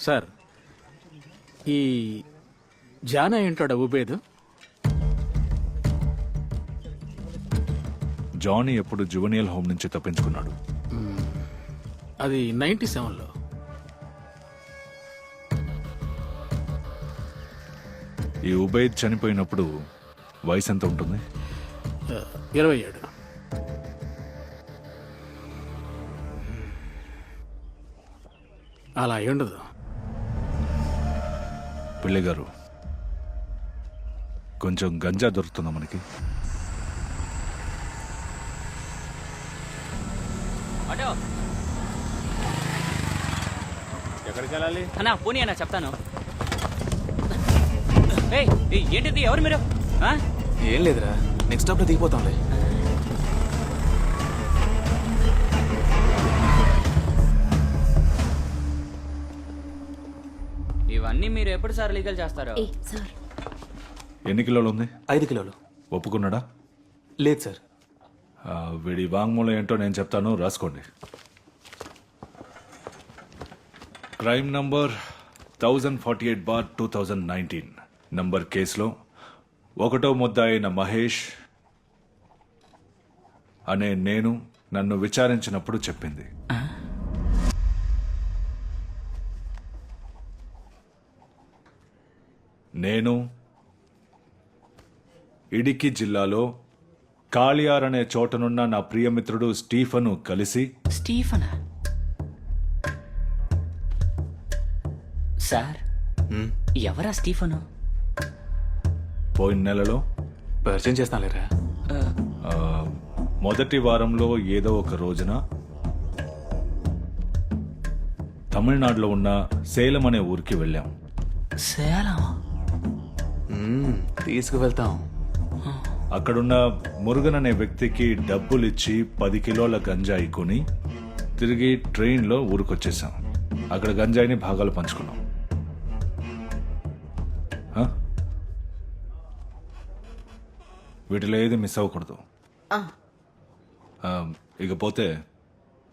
Sir ఈ జానా ఏంటాడు Ubed? Johnny ఎప్పుడు జువనియల్ home నుంచి తప్పించుకున్నాడు. అది నైన్టీ సెవెన్లో. ఈ ఉబైద్ చనిపోయినప్పుడు వయసు ఎంత ఉంటుంది ఇరవై ఏడు. అలా అయి ఉండదు. పిల్లి గారు కొంచెం గంజా దొరుకుతుందా మనకి? ఎక్కడికి వెళ్ళాలి? అన్నా పోనీ అన్న చెప్తాను. ఏయ్ ఏంటిది? ఎవరు మీరు? ఆ? ఏం లేదురా. నెక్స్ట్ స్టాప్లో దిగిపోతాంలే. ఇవన్నీ మీరు ఎప్పుడు సార్ లీగల్ చేస్తారు? ఏ సార్. ఎన్ని కిలోలు ఉంది? ఐదు కిలోలు. ఒప్పుకున్నాడా? లేదు సార్. ఆ, వీడి వాంగ్మూలం ఏంటో నేను చెప్తాను రాసుకోండి. Crime number thousand forty eight bar two thousand nineteen. Number కేసులో ఒకటో ముద్ద అయిన మహేష్ అనే నేను నన్ను విచారించినప్పుడు చెప్పింది. నేను ఇడికి జిల్లాలో కాళియార్ అనే చోటనున్న నా ప్రియమిత్రుడు స్టీఫను కలిసి స్టీఫనా? సార్ ఎవరా స్టీఫను? పోయిన నెలలో పరిచయం చేస్తానులేరా? ఆ, మొదటి వారంలో ఏదో ఒక రోజున తమిళనాడులో ఉన్న సేలం అనే ఊరికి వెళ్ళాం. సేలం తీసుకువెళ్తాం. అక్కడున్న మురుగన్ అనే వ్యక్తికి డబ్బులిచ్చి పది కిలోల గంజాయి కొని తిరిగి ట్రైన్లో ఊరికొచ్చేసాం అక్కడ గంజాయిని భాగాలు పంచుకున్నాం? వీటిలో ఏది మిస్ అవ్వకూడదు. ఆ, ఇకపోతే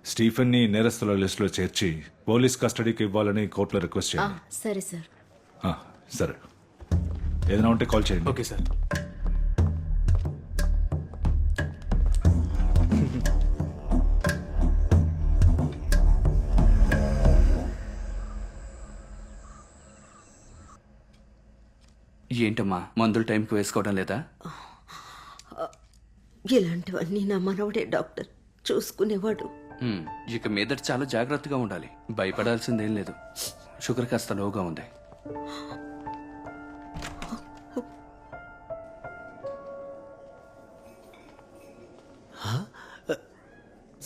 స్టీఫెన్ని నేరస్తుల లిస్టులో చేర్చి పోలీస్ కస్టడీకి ఇవ్వాలని కోర్టులో రిక్వెస్ట్ ఆ, చేయండి సరే సార్. ఆ, సరే. ఏదైనా ఉంటే కాల్ చేయండి. Okay sir. ఏంటమ్మా మందులు టైంకి వేసుకోవడం లేదా? ఇలాంటివన్నీ నా మనవడే డాక్టర్ చూసుకునేవాడు. ఉమ్, ఇక మీదట చాలా జాగ్రత్తగా ఉండాలి. భయపడాల్సిందేం లేదు. షుగర్ కాస్త లోగా ఉంది.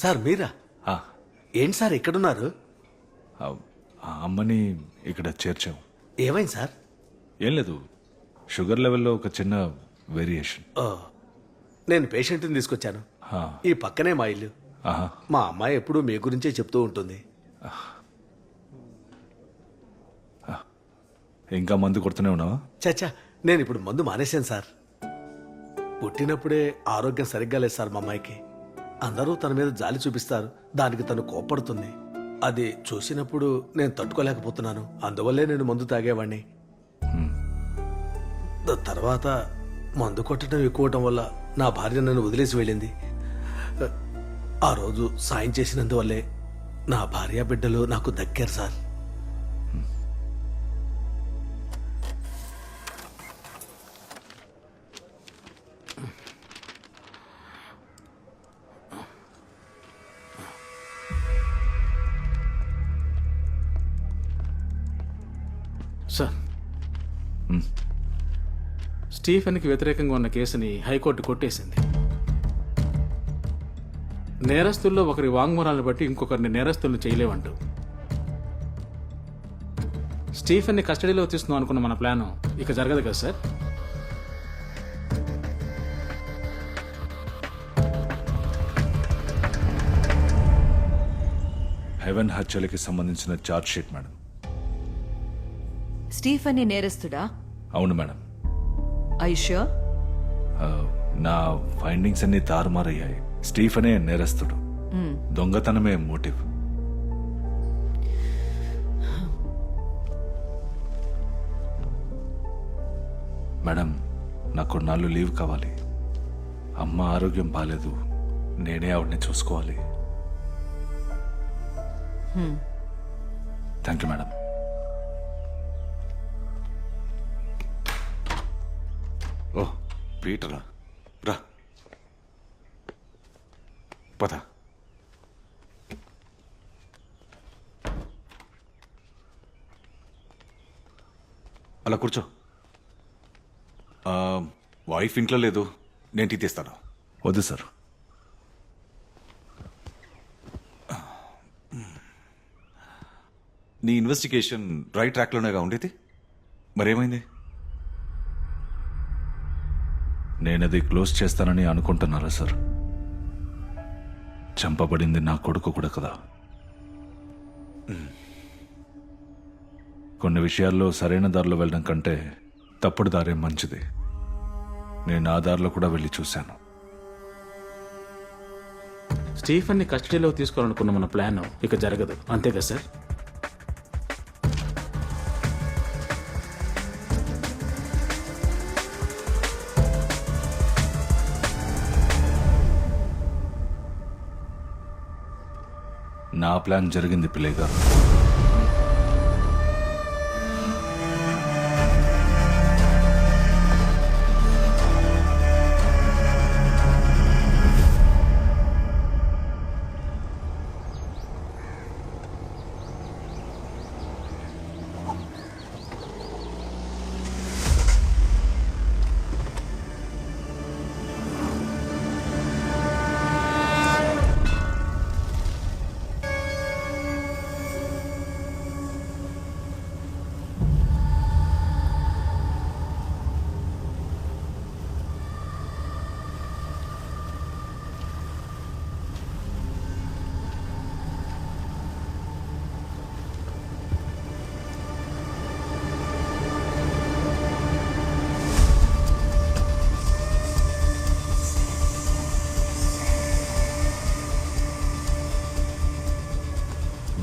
సార్ మీరా? ఆ, ఏంటి సార్ ఎక్కడున్నారు ఆ, ఆ అమ్మని ఇక్కడ చేర్చాం. ఏమైంది సార్? ఏం లేదు. షుగర్ లెవెల్లో ఒక చిన్న వేరియేషన్. ఓ నేను పేషెంట్ని తీసుకొచ్చాను. ఆ, ఈ పక్కనే మా ఇల్లు. ఆహా. మా అమ్మాయి ఎప్పుడూ మీ గురించే చెప్తూ ఉంటుంది. ఇంకా మందు కొడుతూనే ఉన్నావా? చచ్చా నేను ఇప్పుడు మందు మానేశాను సార్. పుట్టినప్పుడే ఆరోగ్యం సరిగ్గా లేదు సార్ మా అమ్మాయికి. అందరూ తన మీద జాలి చూపిస్తారు. దానికి తను కోప్పడుతుంది. అది చూసినప్పుడు నేను తట్టుకోలేకపోతున్నాను. అందువల్లే నేను మందు తాగేవాడిని తర్వాత మందు కొట్టడం ఎక్కువటం వల్ల నా భార్య నన్ను వదిలేసి వెళ్ళింది. ఆ రోజు సాయం చేసినందువల్లే నా భార్య బిడ్డలు నాకు దక్కారు సార్. స్టీఫెన్కి వ్యతిరేకంగా ఉన్న కేసుని హైకోర్టు కొట్టేసింది. నేరస్తుల్లో ఒకరి వాంగ్మూలాన్ని బట్టి ఇంకొకరిని నేరస్తులను చేయలేవంటూ. స్టీఫెన్ని కస్టడీలో తీసుకుందాం అనుకున్న మన ప్లాను ఇక జరగదు కదా సార్? హెవెన్ హత్యలకి సంబంధించిన ఛార్జ్ షీట్ మేడం. స్టీఫనీ నేరస్తుడా? అవును మేడం. ఐష్యా నా ఫైండింగ్స్ అన్ని తారుమారయ్యాయి. స్టీఫనే నేరస్తుడు. Hmm. దొంగతనమే మోటివ్. మేడం నాకు కొన్నాళ్ళు లీవ్ కావాలి. అమ్మ ఆరోగ్యం బాగాలేదు నేనే ఆవిడని చూసుకోవాలి. Hmm. Thank you madam. ఓ పీటరా రా. పద. అలా కూర్చో. వైఫ్ ఇంట్లో లేదు. నేను టీ తీస్తాను. వద్దు సార్. నీ ఇన్వెస్టిగేషన్ రైట్ ట్రాక్లోనేగా ఉండేది? మరేమైంది? నేనది క్లోజ్ చేస్తానని అనుకుంటున్నారా సార్? చంపబడింది నా కొడుకు కూడా కదా. కొన్ని విషయాల్లో సరైన దారిలో వెళ్ళడం కంటే తప్పుడు దారే మంచిది. నేను ఆ దారిలో కూడా వెళ్ళి చూశాను. స్టీఫెన్ని కస్టడీలో తీసుకోవాలనుకున్న మన ప్లాన్ ఇక జరగదు. అంతే కదా సార్? నా ప్లాన్ జరిగింది పిల్లయ్య గారు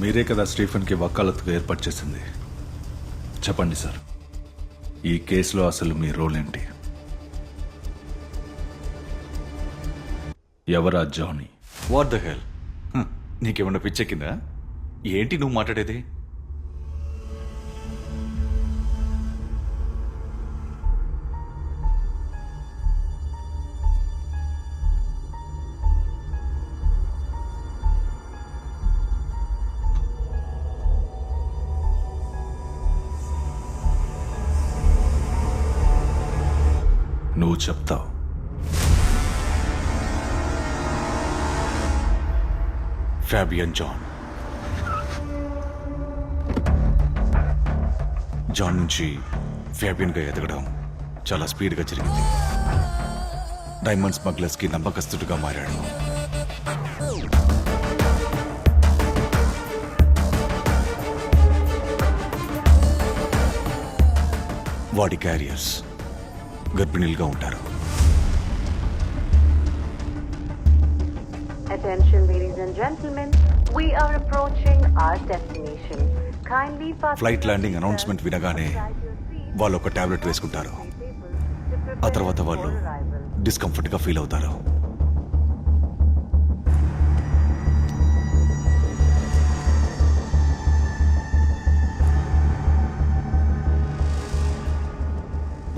మీరే కదా స్టీఫెన్కి వకాలత్తుగా ఏర్పాటు చేసింది. చెప్పండి సార్. ఈ కేసులో అసలు మీ రోల్ ఏంటి? ఎవరా జానీ? What the hell? నీకేమన్నా పిచ్చెక్కిందా? ఏంటి నువ్వు మాట్లాడేది? నువ్వు చెప్తావు. ఫ్యాబియన్ జాన్ జాన్ నుంచి ఫ్యాబియన్గా ఎదగడం చాలా స్పీడ్గా జరిగింది. డైమండ్ స్మగ్లర్స్కి నమ్మకస్తుడిగా మారాడు. వాడి క్యారియర్స్ గర్భిణీలుగా ఉంటారు Attention, ladies and gentlemen. We are approaching our destination. Kindly flight landing announcement వినగానే వాళ్ళు ఒక టాబ్లెట్ వేసుకుంటారు ఆ తర్వాత వాళ్ళు డిస్కంఫర్ట్గా ఫీల్ అవుతారు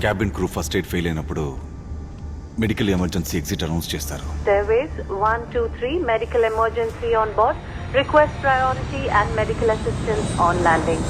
cabin crew first aid fail అయినప్పుడు మెడికల్ ఎమర్జెన్సీ ఎగ్జిట్ అనౌన్స్ చేస్తారు. There is 1 2 3 medical emergency on board request priority and medical assistance on landing